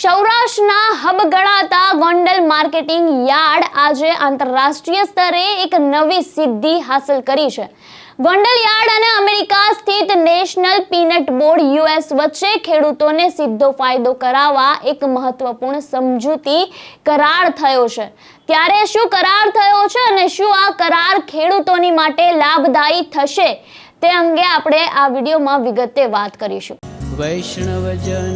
સૌરાષ્ટ્રના હબ ગણાતા Gondal marketing yard આજે આંતરરાષ્ટ્રીય સ્તરે એક નવી સિદ્ધિ હાંસલ કરી છે. ગોંડલ યાર્ડ અને અમેરિકા સ્થિત નેશનલ પીનટ બોર્ડ યુએસ વચ્ચે ખેડૂતોને સીધો ફાયદો કરાવવા એક મહત્વપૂર્ણ સમજૂતી કરાર થયો છે. ત્યારે શું કરાર થયો છે અને શું આ કરાર ખેડૂતોની માટે લાભદાયી થશે તે અંગે આપણે આ વિડીયોમાં વિગતે વાત કરીશું. વૈષ્ણવજન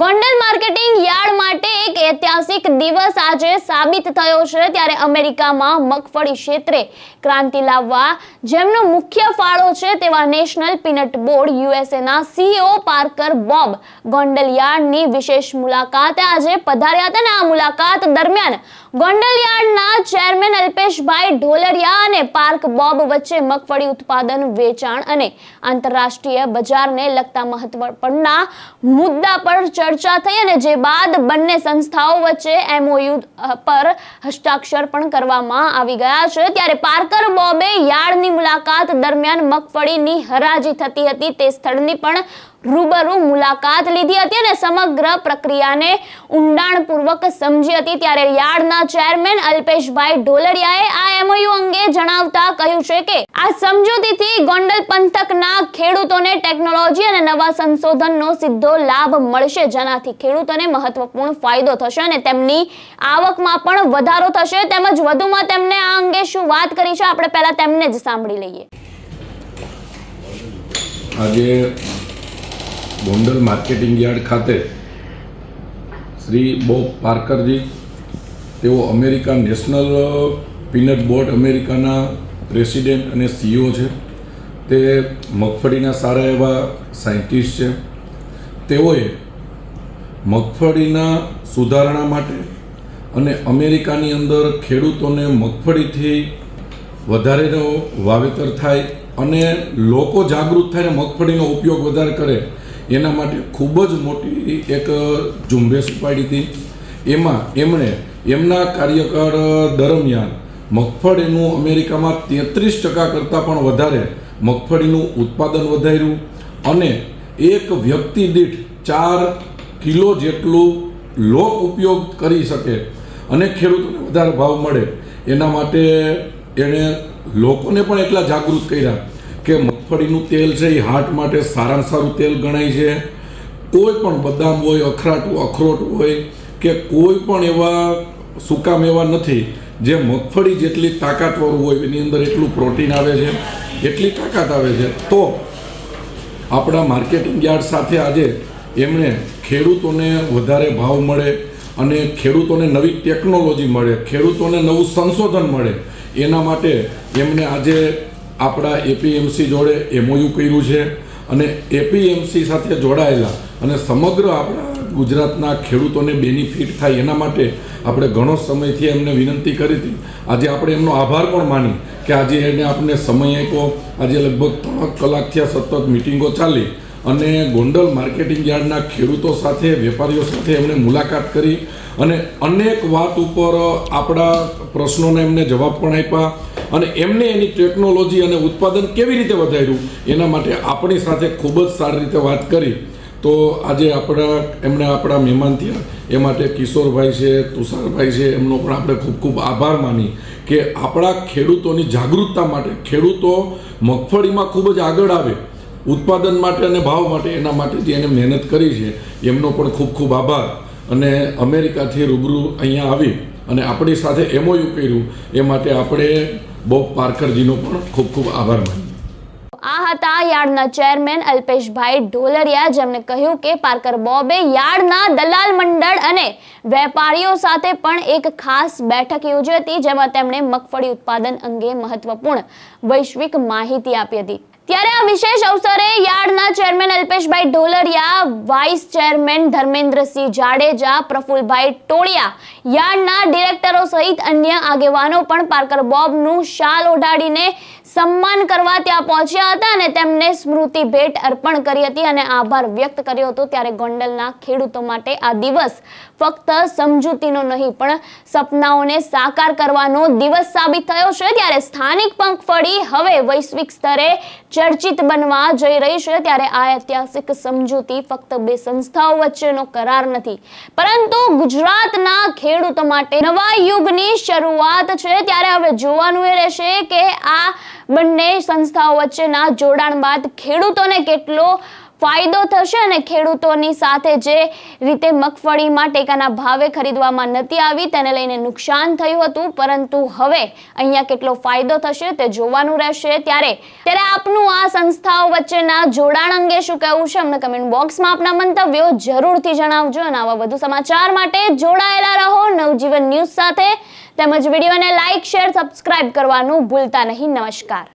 ગોંડલ માર્કેટિંગ યાર્ડ માટે એક ઐતિહાસિક દિવસ આજે સાબિત થયો છે, ત્યારે અમેરિકામાં મગફળી ક્ષેત્રે ક્રાંતિ લાવવા જેમનો મુખ્ય ફાળો છે તેવા નેશનલ પીનટ બોર્ડ યુએસએના સીઈઓ પાર્કર બોબ ગોંડલ યાર્ડની વિશેષ મુલાકાતે આજે પધાર્યા હતા અને આ મુલાકાત દરમિયાન ગોંડલ યાર્ડના ચેરમેન અલ્પેશભાઈ ઢોલરિયા અને પાર્ક બોબ વચ્ચે મગફળી ઉત્પાદન, વેચાણ અને આંતરરાષ્ટ્રીય બજારને લગતા મહત્વપૂર્ણ મુદ્દા પર ચર્ચા થઈ અને જે બાદ બંને સંસ્થાઓ વચ્ચે એમઓયુ પર હસ્તાક્ષર પણ કરવામાં આવી ગયા છે. ત્યારે પાર્કર બોબે યાર્ડની મુલાકાત દરમિયાન મગફળીની હરાજી થતી હતી. તે સ્થળની પણ રૂબરૂ મુલાકાત લીધી હતી અને સમગ્ર પ્રક્રિયાને ઊંડાણપૂર્વક સમજી હતી. ત્યારે યાર્ડના ચેરમેન અલ્પેશભાઈ ઢોલરિયાએ આ એમઓયુ અંગે જણાવતા કહ્યું છે કે, આ સમજૂતીથી ગોંડલ પંથકના ખેડૂતોને ટેકનોલોજી અને નવા સંશોધનનો સીધો લાભ મળશે. જેનાથી ખેડૂતોને મહત્વપૂર્ણ ફાયદો થશે અને તેમની આવકમાં પણ વધારો થશે. તેમજ વધુમાં તેમને આ અંગે શું વાત કરી છે, આપણે પહેલા તેમને જ સાંભળી લઈએ. આજે ગોંડલ માર્કેટિંગ યાર્ડ ખાતે શ્રી બોબ પાર્કરજી, તેઓ અમેરિકા નેશનલ પીનટ બોર્ડ અમેરિકાના પ્રેસિડેન્ટ અને સીઈઓ છે. તે મગફળીના સારા એવા સાયન્ટિસ્ટ છે. તેઓએ મગફળીના સુધારણા માટે અને અમેરિકાની અંદર ખેડૂતોને મગફળીથી વધારેનો વાવેતર થાય અને લોકો જાગૃત થાય મગફળીનો ઉપયોગ વધારે કરે એના માટે ખૂબ જ મોટી એક ઝુંબેશ ઉપાડી હતી. એમાં એમણે એમના કાર્યકાળ દરમિયાન મગફળીનું અમેરિકામાં તેત્રીસ ટકા કરતાં પણ વધારે મગફળીનું ઉત્પાદન વધાર્યું અને એક વ્યક્તિ દીઠ ચાર કિલો જેટલું લોક ઉપયોગ કરી શકે અને ખેડૂતોને વધારે ભાવ મળે. એના માટે એણે લોકોને પણ એટલા જાગૃત કર્યા કે મગફળીનું તેલ છે, એ હાર્ટ માટે સારામાં સારું તેલ ગણાય છે. કોઈ પણ બદામ હોય, અખરાટ, અખરોટ હોય કે કોઈ પણ એવા સૂકા મેવા નથી, જે મગફળી જેટલી તાકાતવાળું હોય, એની અંદર એટલું પ્રોટીન આવે છે, એટલી તાકાત આવે છે. તો આપણા માર્કેટિંગ યાર્ડ સાથે આજે એમણે ખેડૂતોને વધારે ભાવ મળે અને ખેડૂતોને નવી ટેકનોલોજી મળે, ખેડૂતોને નવું સંશોધન મળે. એના માટે એમણે આજે આપણા એપીએમસી જોડે એમઓયુ કર્યું છે અને એપીએમસી સાથે જોડાયેલા અને સમગ્ર આપણા ગુજરાતના ખેડૂતોને બેનિફિટ થાય એના માટે આપણે ઘણો સમયથી એમને વિનંતી કરી હતી. આજે આપણે એમનો આભાર પણ માની કે આજે એને આપણને સમય આપ્યો. આજે લગભગ ત્રણ કલાકથી આ સતત મિટિંગો ચાલી. અને ગોંડલ માર્કેટિંગ યાર્ડના ખેડૂતો સાથે, વેપારીઓ સાથે એમણે મુલાકાત કરી અને અનેક વાત ઉપર આપણા પ્રશ્નોને એમને જવાબ પણ આપ્યા અને એમને એની ટેકનોલોજી અને ઉત્પાદન કેવી રીતે વધાર્યું એના માટે આપણી સાથે ખૂબ જ સારી રીતે વાત કરી. તો આજે આપણા, એમણે આપણા મહેમાન થયા. એ માટે કિશોરભાઈ છે, તુષારભાઈ છે, એમનો પણ આપણે ખૂબ ખૂબ આભાર માની કે આપણા ખેડૂતોની જાગૃતતા માટે ખેડૂતો મગફળીમાં ખૂબ જ આગળ આવે. ઉત્પાદન માટે અને ભાવ માટે, એના માટે એને મહેનત કરી છે, એમનો પણ ખૂબ ખૂબ આભાર. અને અમેરિકાથી રૂબરૂ અહીંયા આવી અને આપણી સાથે એમઓયુ કર્યું, એ માટે આપણે બોબ પાર્કરજીનો પણ ખૂબ ખૂબ આભાર માનીએ. આ હતા યાર્ડના ચેરમેન અલ્પેશભાઈ ઢોલરિયા, જેમણે કહ્યું કે પાર્કર બોબે યાર્ડના દલાલ મંડળ અને વેપારીઓ સાથે પણ એક ખાસ બેઠક યોજી હતી, જેમાં તેમણે મગફળી ઉત્પાદન અંગે મહત્વપૂર્ણ વૈશ્વિક માહિતી આપી હતી. ત્યારે આ વિશેષ અવસરે યાર્ડના chairman Alpeshbhai Dholariya, vice chairman Dharmendrasinh Jadeja, Prafulbhai Toliya યાર્ડના ડિરેક્ટરો સહિત અન્ય આગેવાનો પણ પાર્કર બોબનું શાલ ઓઢાડીને સન્માન કરવા ત્યાં પહોંચ્યા હતા અને તેમને સ્મૃતિ ભેટ અર્પણ કરી હતી અને આભાર વ્યક્ત કર્યો હતો ત્યારે ગોંડલના ખેડૂતો માટે આ દિવસ ફક્ત સમજૂતીનો નહીં, પણ સપનાઓને સાકાર કરવાનો દિવસ સાબિત થયો છે. ત્યારે સ્થાનિક પંખફળી હવે વૈશ્વિક સ્તરે ચર્ચિત બનવા જઈ રહી છે. ત્યારે આ ઐતિહાસિક સમજૂતી ફક્ત બે સંસ્થાઓ વચ્ચેનો કરાર નથી, પરંતુ ગુજરાતના ખેડૂતો માટે નવા યુગની શરૂઆત છે. ત્યારે હવે જોવાનું એ રહેશે કે આ બંને સંસ્થાઓ વચ્ચેના જોડાણ બાદ ખેડૂતોને કેટલો ફાયદો થશે અને ખેડૂતોની સાથે જે રીતે મગફળીમાં ટેકાના ભાવે ખરીદવામાં નથી આવી તેને લઈને નુકસાન થયું હતું. પરંતુ હવે અહીંયા કેટલો ફાયદો થશે તે જોવાનું રહેશે. ત્યારે ત્યારે આપનું આ સંસ્થાઓ વચ્ચેના જોડાણ અંગે શું કહેવું છે અમને કમેન્ટ બોક્સમાં આપના મંતવ્યો જરૂરથી જણાવજો. અને આવા વધુ સમાચાર માટે જોડાયેલા રહો. નવજીવન ન્યૂઝ સાથે તેમજ વિડીયોને લાઇક શેર, સબસ્ક્રાઇબ કરવાનું ભૂલતા નહીં. નમસ્કાર.